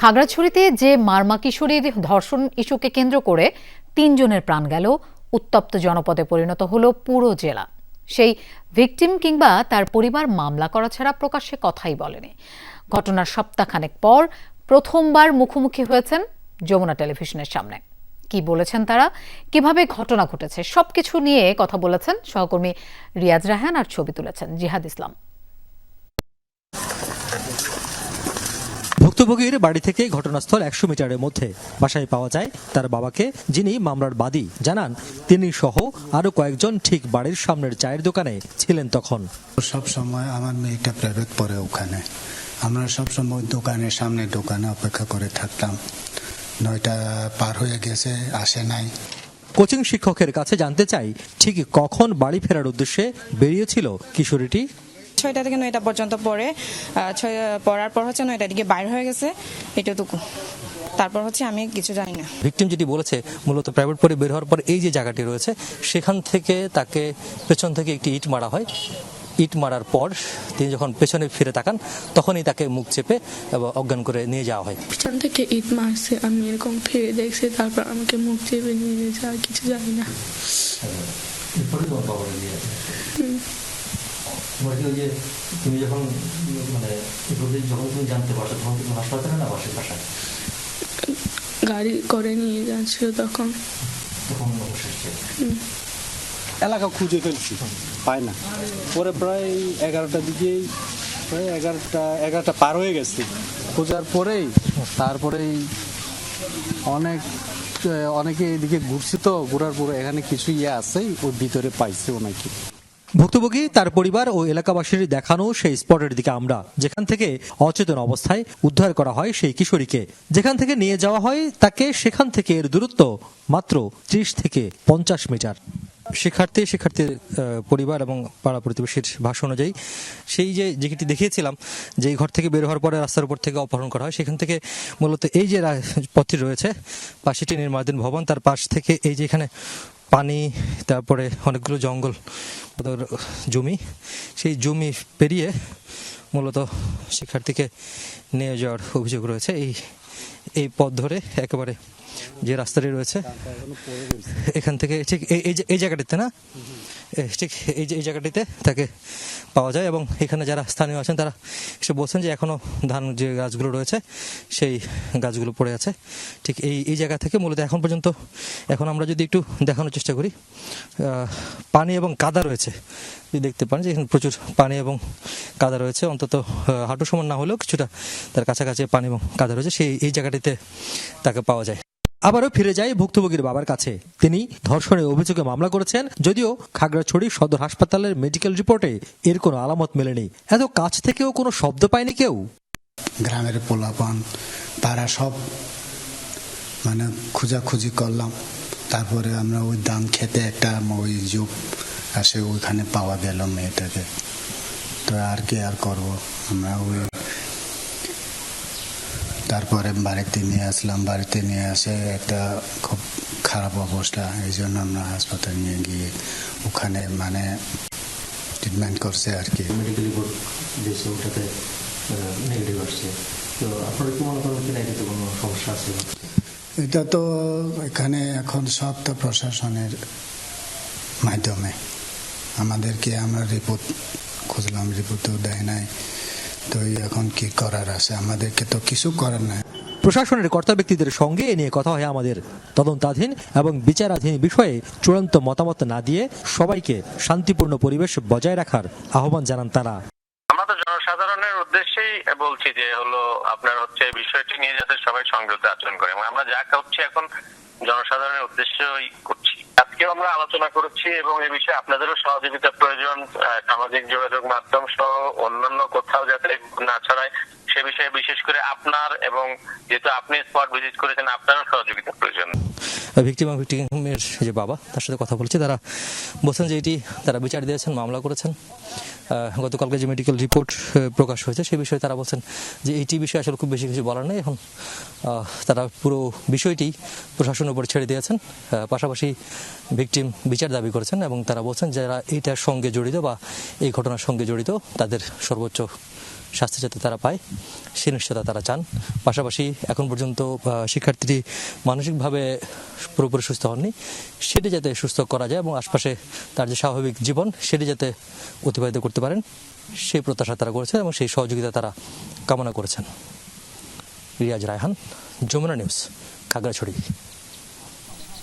খাগড়াছড়িতে যে মারমা কিশোরীর ধর্ষণ ইস্যুকে কেন্দ্র করে তিনজনের প্রাণ গেল, উত্তপ্ত জনপদে পরিণত হলো পুরো জেলা। সেই ভিকটিম কিংবা তার পরিবার মামলা করা ছাড়া প্রকাশ্যে কথাই বলেনি। ঘটনার সপ্তাহখানেক পর প্রথমবার মুখোমুখি হয়েছেন যমুনা টেলিভিশনের সামনে। কি বলেছেন তারা? কীভাবে ঘটনা ঘটেছে? সবকিছু নিয়ে কথা বলেছেন সহকর্মী রিয়াজ রাহান আর ছবি তুলেছেন জিহাদ ইসলাম। ভুক্তভোগীর বাড়ি থেকে ঘটনাস্থল একশো মিটারের মধ্যে বাসায় পাওয়া যায় তার বাবাকে যিনি মামলার বাদী। জানান তিনি সহ আরও কয়েকজন ঠিক বাড়ির সামনের চায়ের দোকানে ছিলেন তখন। সব সময় আমার মেয়েটা প্রাইভেট পড়ে ওখানে। আমরা সব সময় দোকানের সামনে দোকানে অপেক্ষা করে থাকতাম। নয়টা পার হয়ে গেছে আসে নাই। কোচিং শিক্ষকের কাছে জানতে চাই ঠিক কখন বাড়ি ফেরার উদ্দেশ্যে বেরিয়েছিল কিশোরীটি? ছয়টা থেকে নয়টা পর্যন্ত পড়ে। ছয় পড়ার পর হচ্ছে নয়টার দিকে বাইর হয়ে গেছে। এটুকু তারপর হচ্ছে আমি কিছু জানি না। ভিকটিম যেটি বলেছে মূলত প্রাইভেট পরে বের হওয়ার পর এই যে জায়গাটি রয়েছে সেখান থেকে তাকে পেছন থেকে একটি ইট মারা হয়। ইট মারার পর তিনি যখন পেছনে ফিরে তাকান তখনই তাকে মুখ চেপে এবং অজ্ঞান করে নিয়ে যাওয়া হয়। পিছন থেকে ইট মারছে আমি এরকম ফিরে দেখছি তারপর আমাকে মুখ চেপে নিয়ে গেছে আর কিছু জানি না। তুমি যখন মানে যখন তুমি জানতে পারছ তখন তুমি হাসপাতালে না বাসে বাসায়? গাড়ি করে নিয়ে যাচ্ছিল তখন। তখন এলাকা খুঁজে ফেলছি পায় না। পরে প্রায় এগারোটার দিকেই প্রায় এগারোটা এগারোটা পার হয়ে গেছে। খোঁজার পরেই তারপরেই অনেক অনেকে এদিকে ঘুরছে তো ঘোরার পরে এখানে কিছু ইয়ে আছে ওর ভিতরে পাইছে নাকি। ভুক্তভোগী, তার পরিবার ও এলাকাবাসীর দেখানো সেই স্পটের দিকে আমরা। যেখান থেকে অচেতন অবস্থায় উদ্ধার করা হয় সেই কিশোরীকে। যেখান থেকে নিয়ে যাওয়া হয় তাকে সেখান থেকে এর দূরত্ব মাত্র ত্রিশ থেকে পঞ্চাশ মিটার। শিক্ষার্থী, শিক্ষার্থীর পরিবার এবং পাড়া প্রতিবেশীর ভাষা অনুযায়ী সেই যে যেটি দেখিয়েছিলাম, যে ঘর থেকে বের হওয়ার পরে রাস্তার উপর থেকে অপহরণ করা হয়। সেখান থেকে মূলত এই যে পথটি রয়েছে, পাশেটি নির্মাণাধীন ভবন, তার পাশ থেকে এই যে এখানে পানি তারপরে অনেকগুলো জঙ্গল ওদের জমি। সেই জমি পেরিয়ে মূলত শিক্ষার্থীকে নিয়ে যাওয়ার অভিযোগ রয়েছে। এই এই পথ ধরে একেবারে যে রাস্তাটি রয়েছে এখান থেকে ঠিক এই- এই যে- এই জায়গাটিতে না? ঠিক এই যে, এই জায়গাটিতে তাকে পাওয়া যায় এবং এখানে যারা স্থানীয় আছেন, তারা এসে বলছেন যে এখনও ধান যে গাছগুলো রয়েছে, সেই গাছগুলো পড়ে আছে। ঠিক এই এই জায়গা থেকে মূলত এখন পর্যন্ত এখন আমরা যদি একটু দেখানোর চেষ্টা করি পানি এবং কাদা রয়েছে। দেখতে পান যে এখানে প্রচুর পানি এবং কাদা রয়েছে। অন্তত হাঁটু সমান না হলেও কিছুটা তার কাছাকাছি পানি এবং কাদা রয়েছে। সেই, এই জায়গাটিতে তাকে পাওয়া যায়। আবারও ফিরে যায় ভুক্তভোগীর বাবার কাছে। তিনি ধর্ষণের অভিযোগে মামলা করেছেন, যদিও খাগড়াছড়ি সদর হাসপাতালের মেডিকেল রিপোর্টে এর কোনো আলামত মেলেনি। এত কাছ থেকেও কোনো শব্দ পায়নি কেউ? গ্রামের পোলাপান, তারা সব মানে খোঁজাখুঁজি করলাম। তারপরে আমরা ওই দান খেতে একটা ওই যুগ আসে, ওইখানে পাওয়া গেল মেয়েটাকে। তো আর কি আর করব? আমরা ওই তারপরে বাড়িতে নিয়ে আসলাম বাড়িতে নিয়ে আসে একটা খুব খারাপ অবস্থা। এই জন্য আমরা হাসপাতালে নিয়ে গিয়ে ওখানে মানে ট্রিটমেন্ট করছে আর কি। মেডিকেল রিপোর্ট দিয়েছে ওটাতে নেগেটিভ আসছে। তো আপনারা কি মনে করেন কিনা এটাতে কোনো সমস্যা আছে? এটা তো এখানে এখন সব তো প্রশাসনের মাধ্যমে। আমাদেরকে আমরা রিপোর্ট খুঁজলাম রিপোর্টও দেয় নাই। তো এখন কি করার আছে? আমাদেরকে তো কিছু করার নাই। প্রশাসনের কর্তা ব্যক্তিদের সঙ্গে এ নিয়ে কথা হয় আমাদের তদন্তাধীন এবং বিচারাধীন বিষয়ে চূড়ান্ত মতামত না দিয়ে সবাইকে শান্তিপূর্ণ পরিবেশ বজায় রাখার আহ্বান জানান তারা। আমরা তো জনসাধারণের উদ্দেশ্যেই বলছি যে হলো আপনার হচ্ছে বিষয়টি নিয়ে যাতে সবাই সংযত আচরণ করে। এবং আমরা যা করছি এখন জনসাধারণের উদ্দেশ্যই আজকেও আমরা আলোচনা করছি এবং এই বিষয়ে আপনাদেরও সহযোগিতা প্রয়োজন সামাজিক যোগাযোগ মাধ্যম সহ অন্যান্য কোথাও যাতে না ছড়ায়, সে বিষয়ে বিশেষ করে আপনার এবং যেহেতু আপনি স্পট ভিজিট করেছেন, আপনারও সহযোগিতা প্রয়োজন। ভিক্টিম এবং ভিক্টিমের যে বাবা, তার সাথে কথা বলছে। তারা বলছেন যে এটি, তারা বিচার দিয়েছেন, মামলা করেছেন। গতকালকে যে মেডিকেল রিপোর্ট প্রকাশ হয়েছে, সে বিষয়ে তারা বলছেন যে এইটি বিষয়ে আসলে খুব বেশি কিছু বলার নেই এখন তারা পুরো বিষয়টি প্রশাসনের উপর ছেড়ে দিয়েছেন। পাশাপাশি ভিকটিম বিচার দাবি করেছেন এবং তারা বলছেন যারা এইটার সঙ্গে জড়িত বা এই ঘটনার সঙ্গে জড়িত, তাদের সর্বোচ্চ শাস্তি যাতে তারা পায় সে নিশ্চয়তা তারা চান। পাশাপাশি এখন পর্যন্ত শিক্ষার্থীটি মানসিকভাবে পুরোপুরি সুস্থ হননি। সেটি যাতে সুস্থ করা যায় এবং আশপাশে তার যে স্বাভাবিক জীবন, সেটি যাতে অতিবাহিত করতে পারেন, সেই প্রত্যাশা তারা করেছেন এবং সেই সহযোগিতা তারা কামনা করেছেন। রিয়াজ রায়হান, যমুনা নিউজ, খাগড়াছড়ি।